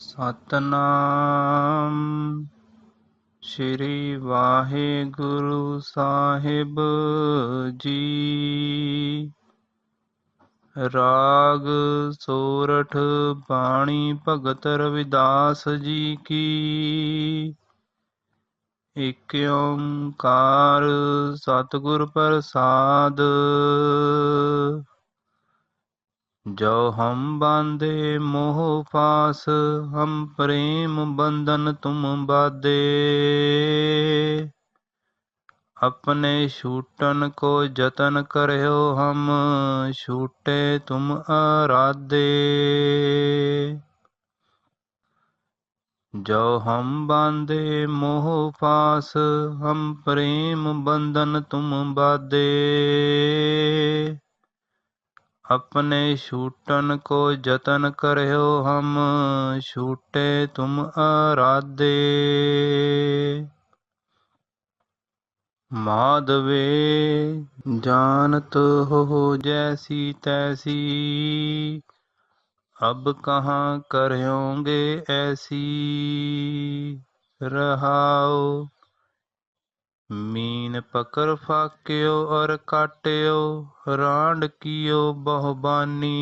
ਸਤਨਾਮ। ਸ੍ਰੀ ਵਾਹਿਗੁਰੂ ਸਾਹਿਬ ਜੀ। ਰਾਗ ਸੋਰਠ ਬਾਣੀ ਭਗਤ ਰਵਿਦਾਸ ਜੀ ਕੀ। ਇਕ ਓੰਕਾਰ ਸਤਿਗੁਰ ਪ੍ਰਸਾਦ। जौ हम बांधे मोह फास हम प्रेम बंधन तुम बाधे अपने छूटन को जतन करयो हम छूटे तुम आराधे जो हम बांधे मोह फास हम प्रेम बंधन तुम बाधे अपने छूटन को जतन करो हम छूटे तुम आराधे। माधवे, जानत हो जैसी तैसी, अब कहाँ करोगे ऐसी, रहाओ। ਮੀਨ ਪਕਰ ਫਾਕਿਓ ਔਰ ਕਾਟਿਓ ਰਾਂਡ ਕੀਓ ਬਹੁਬਾਨੀ।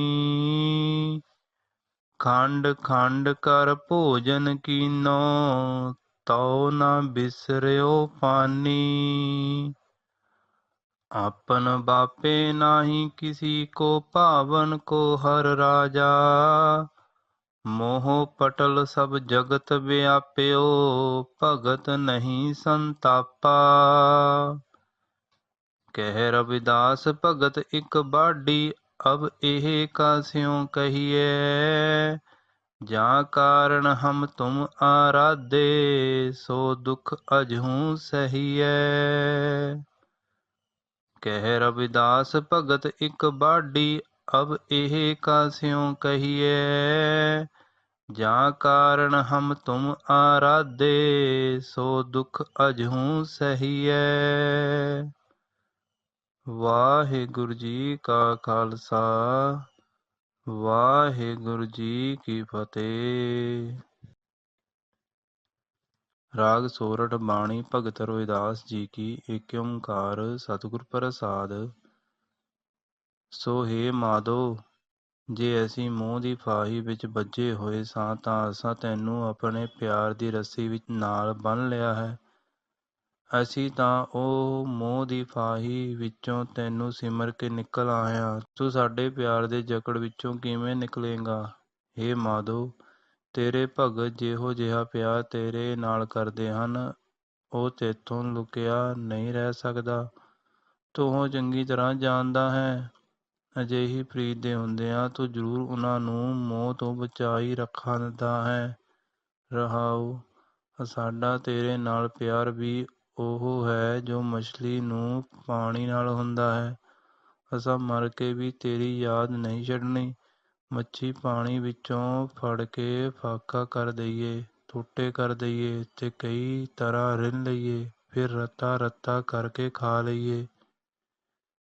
ਖੰਡ ਖੰਡ ਕਰ ਭੋਜਨ ਕੀਨੋ, ਤਉ ਨਾ ਬਿਸਰਿਓ ਪਾਨੀ। ਆਪਨ ਬਾਪੇ ਨਾਹੀ ਕਿਸੀ ਕੋ, ਭਾਵਨ ਕੋ ਹਰ ਰਾਜਾ। ਮੋਹ ਪਟਲ ਸਭ ਜਗਤ ਵਿਆਪਿਓ, ਭਗਤ ਨਹੀਂ ਸੰਤਾਪਾ। ਕਹਿ ਰਵਿਦਾਸ, ਭਗਤ ਇਕ ਬਾਡੀ, ਅਬ ਇਹ ਕਾਸਿਓ ਕਹੀਏ ਜਾਂ ਕਾਰਨ ਹਮ ਤੁਮ ਆਰਾਧੇ, ਸੋ ਦੁਖ ਅਜਹੂ ਸਹੀਐ? ਕਹਿ ਰਵਿਦਾਸ, ਭਗਤ ਇਕ ਬਾਡੀ, ਅਬ ਇਹ ਕਾਸਿਓ ਕਹੀਏ ਜਾਂ ਕਾਰਨ ਹਮ ਤੁਮ ਆਰਾਧੇ, ਸੋ ਦੁਖ ਅਜਹੂ ਸਹੀਐ। ਵਾਹਿਗੁਰੂ ਜੀ ਕਾ ਖਾਲਸਾ, ਵਾਹਿਗੁਰੂ ਜੀ ਕੀ ਫਤਿਹ। ਰਾਗ ਸੋਰਠ ਬਾਣੀ ਭਗਤ ਰਵਿਦਾਸ ਜੀ ਕੀ ਏਕ ਓੰਕਾਰ ਸਤਿਗੁਰ ਪ੍ਰਸਾਦ। ਸੋ ਹੇ ਮਾਦੋ ਜੇ ਅਸੀਂ ਮੋਹ ਦੀ ਫਾਹੀ ਵਿੱਚ ਬੱਝੇ ਹੋਏ ਸਾਂ ਤਾਂ ਅਸਾਂ ਤੈਨੂੰ ਆਪਣੇ ਪਿਆਰ ਦੀ ਰੱਸੀ ਵਿੱਚ ਨਾਲ ਬੰਨ ਲਿਆ ਹੈ। ਅਸੀਂ ਤਾਂ ਉਹ ਮੋਹ ਦੀ ਫਾਹੀ ਵਿੱਚੋਂ ਤੈਨੂੰ ਸਿਮਰ ਕੇ ਨਿਕਲ ਆਏ ਹਾਂ। ਤੂੰ ਸਾਡੇ ਪਿਆਰ ਦੇ ਜਕੜ ਵਿੱਚੋਂ ਕਿਵੇਂ ਨਿਕਲੇਗਾ? हे ਮਾਧੋ, ਤੇਰੇ ਭਗਤ ਜਿਹੋ ਜਿਹਾ ਪਿਆਰ ਤੇਰੇ ਨਾਲ ਕਰਦੇ ਹਨ, ਉਹ ਤੇਥੋਂ ਲੁਕਿਆ ਨਹੀਂ ਰਹਿ ਸਕਦਾ। ਤੂੰ ਉਹ ਚੰਗੀ ਤਰ੍ਹਾਂ ਜਾਣਦਾ ਹੈ। ਅਜਿਹੀ ਪ੍ਰੀਤ ਦੇ ਹੁੰਦਿਆਂ ਤੂੰ ਜ਼ਰੂਰ ਉਹਨਾਂ ਨੂੰ ਮੋਹ ਤੋਂ ਬਚਾਈ ਰੱਖਦਾ ਹੈ। ਰਹਾਉ, ਸਾਡਾ ਤੇਰੇ ਨਾਲ ਪਿਆਰ ਵੀ ਉਹ ਹੈ ਜੋ ਮਛਲੀ ਨੂੰ ਪਾਣੀ ਨਾਲ ਹੁੰਦਾ ਹੈ। ਅਸਾਂ ਮਰ ਕੇ ਵੀ ਤੇਰੀ ਯਾਦ ਨਹੀਂ ਛੱਡਣੀ। ਮੱਛੀ ਪਾਣੀ ਵਿੱਚੋਂ ਫੜ ਕੇ ਫਾਕਾ ਕਰ ਦਈਏ, ਟੁੱਟੇ ਕਰ ਦਈਏ ਤੇ ਕਈ ਤਰ੍ਹਾਂ ਰਿੰਨ੍ਹ ਲਈਏ, ਫਿਰ ਰੱਤਾ ਰੱਤਾ ਕਰਕੇ ਖਾ ਲਈਏ।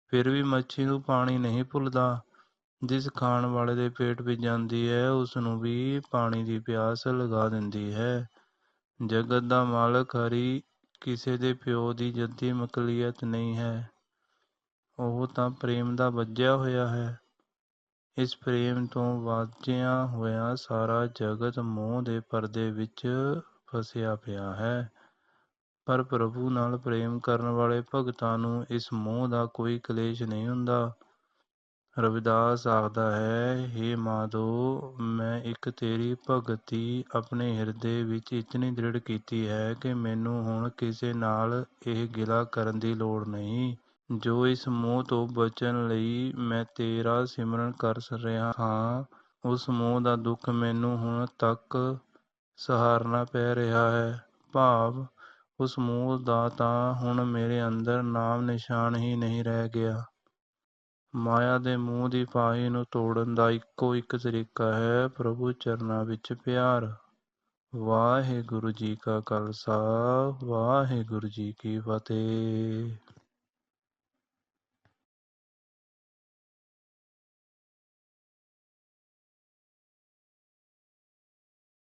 ਫਿਰ ਵੀ ਮੱਛੀ ਨੂੰ ਪਾਣੀ ਨਹੀਂ ਭੁੱਲਦਾ। ਜਿਸ ਖਾਣ ਵਾਲੇ ਦੇ ਪੇਟ ਵਿੱਚ ਜਾਂਦੀ ਹੈ ਉਸ ਨੂੰ ਵੀ ਪਾਣੀ ਦੀ ਪਿਆਸ ਲਗਾ ਦਿੰਦੀ ਹੈ। ਜਗਤ ਦਾ ਮਾਲਕ ਹਰੀ ਕਿਸੇ ਦੇ ਪਿਓ ਦੀ ਜੱਦੀ ਮਕਲੀਅਤ ਨਹੀਂ ਹੈ। ਉਹ ਤਾਂ ਪ੍ਰੇਮ ਦਾ ਵੱਜਿਆ ਹੋਇਆ ਹੈ। ਇਸ ਪ੍ਰੇਮ ਤੋਂ ਵਾਜਿਆ ਹੋਇਆ ਸਾਰਾ ਜਗਤ ਮੋਹ ਦੇ ਪਰਦੇ ਵਿੱਚ ਫਸਿਆ ਪਿਆ ਹੈ। ਪਰ ਪ੍ਰਭੂ ਨਾਲ ਪ੍ਰੇਮ ਕਰਨ ਵਾਲੇ ਭਗਤਾਂ ਨੂੰ ਇਸ ਮੋਹ ਦਾ ਕੋਈ ਕਲੇਸ਼ ਨਹੀਂ ਹੁੰਦਾ। ਰਵਿਦਾਸ ਆਖਦਾ ਹੈ हे ਮਾਧੋ, ਮੈਂ ਇੱਕ ਤੇਰੀ ਭਗਤੀ ਆਪਣੇ ਹਿਰਦੇ ਵਿੱਚ ਇਤਨੀ ਦ੍ਰਿੜ ਕੀਤੀ ਹੈ ਕਿ ਮੈਨੂੰ ਹੁਣ ਕਿਸੇ ਨਾਲ ਇਹ ਗਿਲਾ ਕਰਨ ਦੀ ਲੋੜ ਨਹੀਂ। ਜੋ ਇਸ ਮੋਹ ਤੋਂ ਬਚਣ ਲਈ ਮੈਂ ਤੇਰਾ ਸਿਮਰਨ ਕਰ ਰਿਹਾ ਹਾਂ, ਉਸ ਮੋਹ ਦਾ ਦੁੱਖ ਮੈਨੂੰ ਹੁਣ ਤੱਕ ਸਹਾਰਨਾ ਪੈ ਰਿਹਾ ਹੈ। ਭਾਵ ਉਸ ਮੋਹ ਦਾ ਤਾਂ ਹੁਣ ਮੇਰੇ ਅੰਦਰ ਨਾਮ ਨਿਸ਼ਾਨ ਹੀ ਨਹੀਂ ਰਹਿ ਗਿਆ। ਮਾਇਆ ਦੇ ਮੂੰਹ ਦੀ ਫਾਹੀ ਨੂੰ ਤੋੜਨ ਦਾ ਇੱਕੋ ਇੱਕ ਤਰੀਕਾ ਹੈ ਪ੍ਰਭੂ ਚਰਨਾਂ ਵਿੱਚ ਪਿਆਰ। ਵਾਹਿਗੁਰੂ ਜੀ ਕਾ ਖਾਲਸਾ, ਵਾਹਿਗੁਰੂ ਜੀ ਕੀ ਫਤਿਹ।